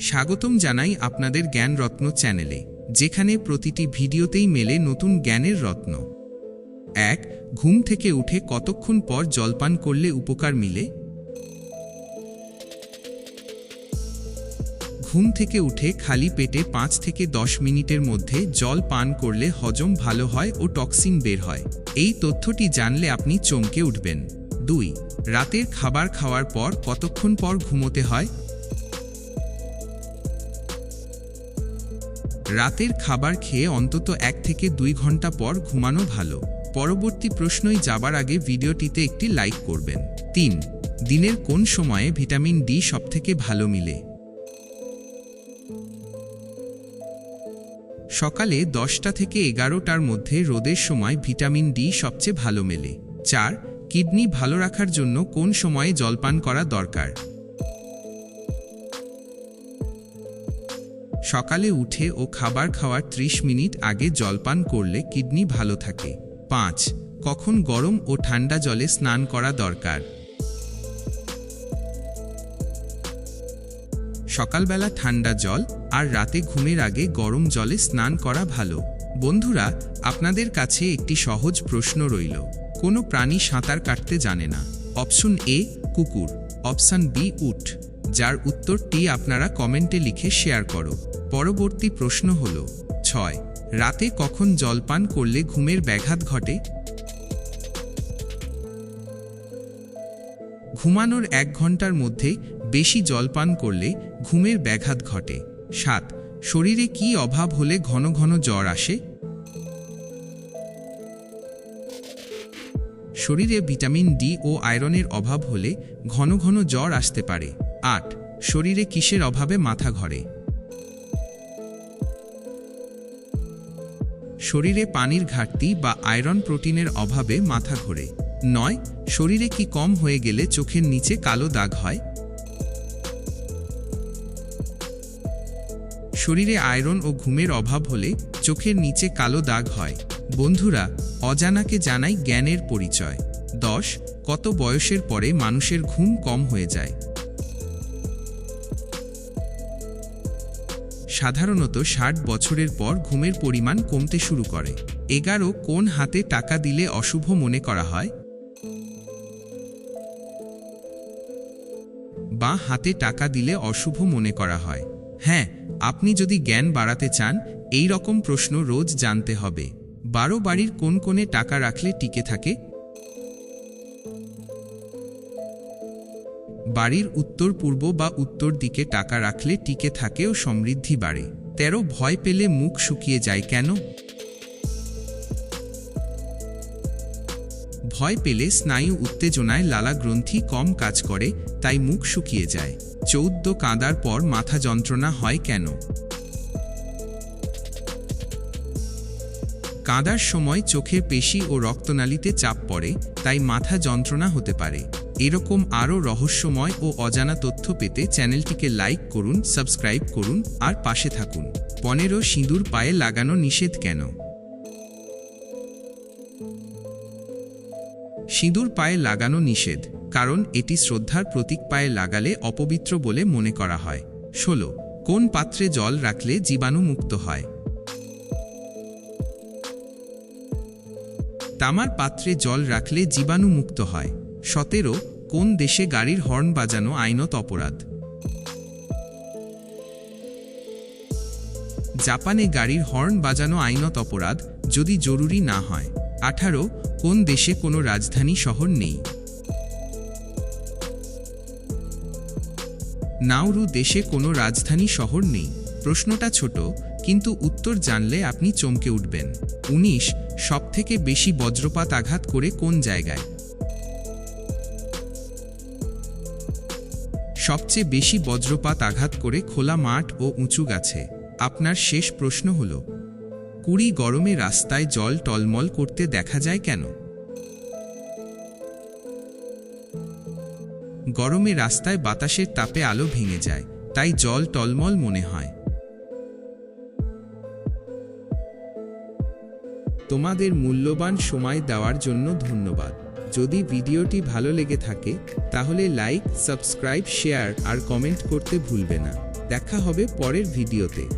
স্বাগতম জানাই আপনাদের জ্ঞান রত্ন চ্যানেলে, যেখানে প্রতিটি ভিডিওতেই মেলে নতুন জ্ঞানের রত্ন। এক, ঘুম থেকে উঠে কতক্ষণ পর জলপান করলে উপকার মিলে? ঘুম থেকে উঠে খালি পেটে পাঁচ থেকে দশ মিনিটের মধ্যে জল পান করলে হজম ভালো হয় ও টক্সিন বের হয়। এই তথ্যটি জানলে আপনি চমকে উঠবেন। দুই, রাতের খাবার খাওয়ার পর কতক্ষণ পর ঘুমোতে হয়? রাতের খাবার খেয়ে অন্তত এক থেকে দুই ঘণ্টা পর ঘুমানো ভালো। পরবর্তী প্রশ্নই যাবার আগে ভিডিওটিতে একটি লাইক করবেন। তিন, দিনের কোন সময়ে ভিটামিন ডি সবথেকে ভালো মিলে? সকালে দশটা থেকে এগারোটার মধ্যে রোদের সময় ভিটামিন ডি সবচেয়ে ভালো মেলে। চার, কিডনি ভালো রাখার জন্য কোন সময়ে জলপান করা দরকার? সকালে উঠে ও খাবার খাওয়ার ৩০ মিনিট আগে জলপান করলে কিডনি ভালো থাকে। পাঁচ, কখন গরম ও ঠান্ডা জলে স্নান করা দরকার? সকালবেলা ঠান্ডা জল আর রাতে ঘুমের আগে গরম জলে স্নান করা ভালো। বন্ধুরা, আপনাদের কাছে একটি সহজ প্রশ্ন রইল। কোনো প্রাণী সাঁতার কাটতে জানে না। অপশন এ, কুকুর। অপশন বি, উট। যার উত্তরটি আপনারা কমেন্টে লিখে শেয়ার করো। পরবর্তী প্রশ্ন হল, ছয়, রাতে কখন জলপান করলে ঘুমের ব্যাঘাত ঘটে? ঘুমানোর এক ঘণ্টার মধ্যে বেশি জলপান করলে ঘুমের ব্যাঘাত ঘটে। সাত, শরীরে কি অভাব হলে ঘন ঘন জ্বর আসে? শরীরে ভিটামিন ডি ও আয়রনের অভাব হলে ঘন ঘন জ্বর আসতে পারে। আট, শরীরে কিসের অভাবে মাথা ঘরে? শরীরে পানির ঘাটতি বা আয়রন প্রোটিনের অভাবে মাথা ঘোরে। নয়, শরীরে কি কম হয়ে গেলে চোখের নিচে কালো দাগ হয়? শরীরে আয়রন ও ঘুমের অভাব হলে চোখের নিচে কালো দাগ হয়। বন্ধুরা, অজানাকে জানাই জ্ঞানের পরিচয়। দশ, কত বয়সের পরে মানুষের ঘুম কম হয়ে যায়? সাধারণত ষাট বছরের পর ঘুমের পরিমাণ কমতে শুরু করে। এগারো, কোন হাতে টাকা দিলে অশুভ মনে করা হয়? বা, হাতে টাকা দিলে অশুভ মনে করা হয়। হ্যাঁ আপনি যদি জ্ঞান বাড়াতে চান, এই রকম প্রশ্ন রোজ জানতে হবে। বারো বাড়ির কোন কোণে টাকা রাখলে টিকে থাকে? বাড়ির উত্তর পূর্ব বা উত্তর দিকে টাকা রাখলে টিকে থাকে ও সমৃদ্ধি বাড়ে। তেরো, ভয় পেলে মুখ শুকিয়ে যায় কেন? ভয় পেলে স্নায়ু উত্তেজনায় লালা গ্রন্থি কম কাজ করে, তাই মুখ শুকিয়ে যায়। চৌদ্দ, কাঁদার পর মাথা যন্ত্রণা হয় কেন? কাঁদার সময় চোখের পেশি ও রক্তনালীতে চাপ পড়ে, তাই মাথা যন্ত্রণা হতে পারে। এরকম আরও রহস্যময় ও অজানা তথ্য পেতে চ্যানেলটিকে লাইক করুন, সাবস্ক্রাইব করুন আর পাশে থাকুন। পনেরো সিঁদুর পায়ে লাগানো নিষেধ কেন? সিঁদুর পায়ে লাগানো নিষেধ, কারণ এটি শ্রদ্ধার প্রতীক পায়ে লাগালে অপবিত্র বলে মনে করা হয়। ষোলো, কোন পাত্রে জল রাখলে জীবাণু মুক্ত হয়? তামার পাত্রে জল রাখলে জীবাণু মুক্ত হয়। সতেরো, কোন দেশে গাড়ির হর্ন বাজানো আইনত অপরাধ? জাপানে গাড়ির হর্ন বাজানো আইনত অপরাধ যদি জরুরি না হয়। আঠারো, কোন দেশে কোনো রাজধানী শহর নেই? নাউরু দেশে কোনো রাজধানী শহর নেই। প্রশ্নটা ছোট, কিন্তু উত্তর জানলে আপনি চমকে উঠবেন। উনিশ, সবথেকে বেশি বজ্রপাত আঘাত করে কোন জায়গায়? সবচেয়ে বেশি বজ্রপাত আঘাত করে খোলা মাঠ ও উঁচু গাছে। আপনার শেষ প্রশ্ন হল, কুড়ি গরমে রাস্তায় জল টলমল করতে দেখা যায় কেন? গরমে রাস্তায় বাতাসের তাপে আলো ভেঙে যায়, তাই জল টলমল মনে হয়। তোমাদের মূল্যবান সময় দেওয়ার জন্য ধন্যবাদ। যদি ভিডিওটি ভালো লেগে থাকে, তাহলে লাইক সাবস্ক্রাইব শেয়ার আর কমেন্ট করতে ভুলবে না। দেখা হবে পরের ভিডিওতে।